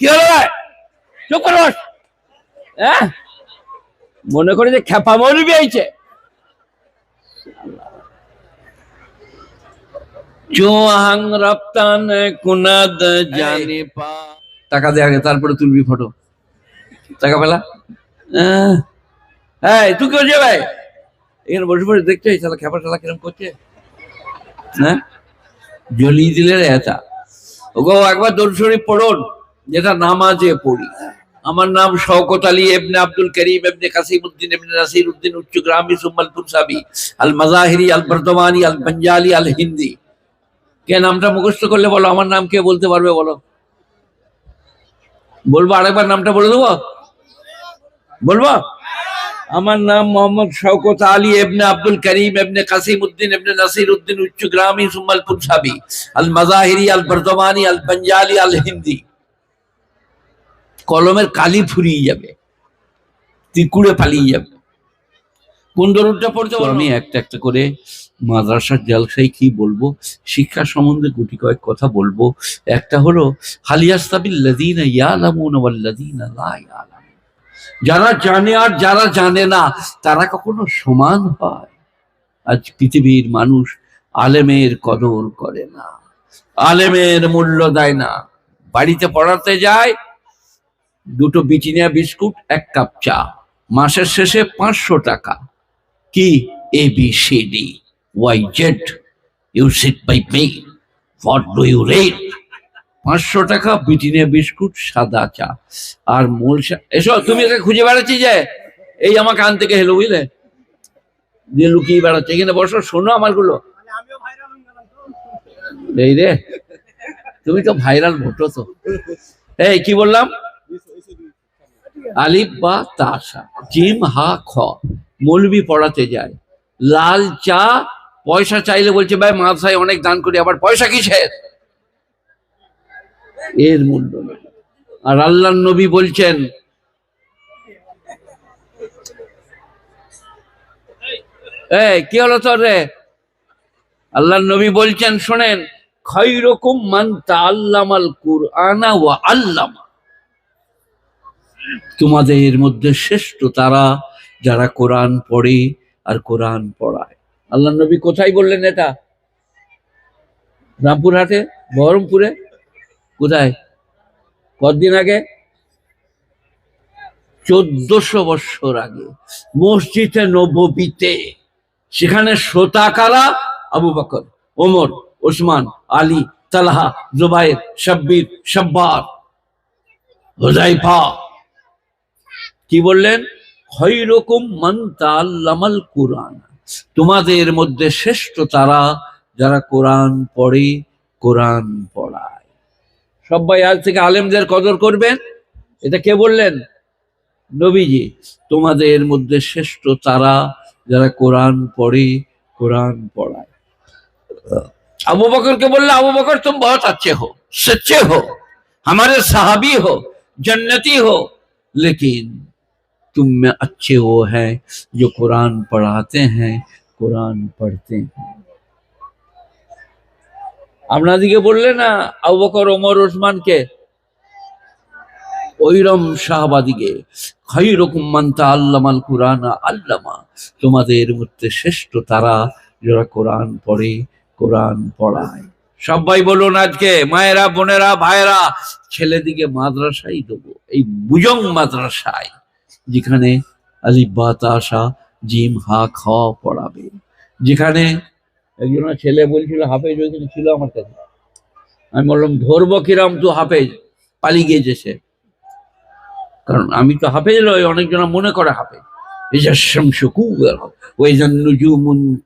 কি হলো চুপ করে। হ্যাঁ? মনে করে যে খেপা মরবি আইছে। চোহাং রপ্তান কুনাদ জানে। পা টাকা দে আগে তারপরে তুলবি ফটো। টাকা পেলা? হ্যাঁ। তুই কেউ যে ভাই? এখানে বসে বসে দেখছ শালা খেপা শালা কিরম করছে। হ্যাঁ? জ্বলিয়ে দিলে রে এটা। ওগো একবার দোল শরীফ পড়ুন। যেটা নামাজে পড়ি আমার নাম শওকত আলী এবনে আব্দুল করিম এবনে কাসিম উদ্দিন এবনে নাসির উদ্দিন উচ্চ গ্রামী সুম্মালপুর সাবি আল মাজাহিরি আল বর্তমানি আল পঞ্জালি আল হিন্দি কে নামটা মুখস্থ করলে বলো আমার নাম কে বলতে পারবে বলো বলবো আরেকবার নামটা বলে দেবো বলবো আমার নাম মোহাম্মদ শওকত আলী এবনে আব্দুল করিম এবনে কাসিম উদ্দিন এবনে নাসির উদ্দিন উচ্চ গ্রামী সুম্মালপুর সাবি আল মাজাহিরি আল বর্তমানি আল পঞ্জালি আল হিন্দি কলমের কালি ফুরিয়ে যাবে তিকুড়ে পালিয়ে যাবে। কোন দরুদটা পড়তে? আমি একটা একটা করে মাদ্রাসার জালসাই কি বলব? শিক্ষা সম্বন্ধে গুটি কয়েক কথা বলব। একটা হলো হালিয়াস্তাবিল্লাযীনা ইয়ালামুনা ওয়াল্লাযীনা লা ইয়ালামুন। যারা জানে আর যারা জানে না, তারা কখনো সমান হয়। আজ পৃথিবীর মানুষ আলেমের কদর করে না। আলেমের মূল্য দেয় না। বাড়িতে পড়াতে যায় দুটো বিচিনিয়া বিস্কুট, এক কাপ চা। মাসের শেষে পাঁচশো টাকা। কি? A B C D Y Z you sit by me what do you rate পাঁচশো টাকা বিটিনে বিস্কুট, সাদা চা। আর মূল এসো, তুমি একে খুঁজে বেড়াচ্ছি যে, এই আমার কান থেকে হেলো বুঝলে? দিয়ে লুকিয়ে বেড়াচ্ছে। এখানে বসো, শোনো আমারগুলো। এই রে, তুমি তো ভাইরাল ভোটো তো এই, কি বললাম? আলিফ বা তাসা জিম হা খ। মৌলবি পড়াতে যায়। লাল চা, পয়সা চাইলে বলছে, ভাই, মাদ্রাসায় অনেক দান করি, আবার পয়সা কিসের? এর মূল্য আর আল্লাহ নবী বলছেন কি হলো তোর রে? আল্লাহ নবী বলছেন, শোনেন, খৈরকম মান তাআল্লামাল কুরআনা ওয়া আল্লামা। তোমাদের মধ্যে শ্রেষ্ঠ তারা যারা কোরআন পড়ে আর কোরআন পড়ায়। আল্লাহ নবী কোথায় বললেন এটা? রামপুরহাটে? বহরমপুরে? কোথায়? কতদিন আগে? চোদ্দশো বৎসর আগে। মসজিদে নববীতে। সেখানে শ্রোতাকারা আবু বকর, ওমর, ওসমান, আলী, তালহা, জুবাইর শাব্বির শাব্বার হুজাইফা কি বললেন খৈরকম মান তাআল্লামাল কোরআন তোমাদের মধ্যে শ্রেষ্ঠ তারা যারা কোরআন পড়ে কোরআন পড়ায় সবাই আজ থেকে আলেমদের কদর করবেন এটা কে বললেন নবীজি তোমাদের মধ্যে শ্রেষ্ঠ তারা যারা কোরআন পড়ে কোরআন পড়ায় আবু বকরকে বললে আবু বকর तुम बहुत अच्छे हो सच्चे हो हमारे सहाबी हो जन्नती हो लेकिन तुम में अच्छे वो हैं जो कुरान पढ़ाते हैं कुरान पढ़ते हैं আপনাদিকে বললে না আবু বকর ওমর ওসমানকে ওইরম শাহবাদিকে খৈরকম মান্তা আল্লামাল কুরআন আল্লামা তোমাদের মধ্যে শ্রেষ্ঠ তারা যারা কোরআন পড়ে কোরআন পড়ায় সবাই বলুন আজকে মায়েরা বোনেরা ভাইয়েরা ছেলেদিকে মাদ্রাসায় দেবো এই বুজং মাদ্রাসায় যেখানে আলিফ বা জিম হা খ পড়াবে। যেখানে একজন ছেলে বলছিল, হাফেজ ওইখানে ছিল আমার কাছে। আমি বললাম, ধরবো কিরাম তো হাফেজ? পালিয়ে গিয়েছে সে। কারণ আমি তো হাফেজ নয় অনেকজন মনে করে হাফেজ। নুজুমুন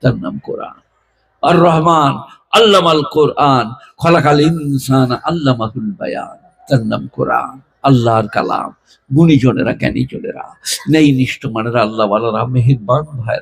তার নাম কোরআন। আর রহমান আল্লামাল কোরআন, খলাকাল ইনসান আল্লামাহুল বায়ান তার নাম কোরআন, আল্লাহর কালাম। গুণীজনেরা, জ্ঞানীজনেরা নেই নিষ্ঠ মানেরা আল্লাহ মেহেরবান ভাইরা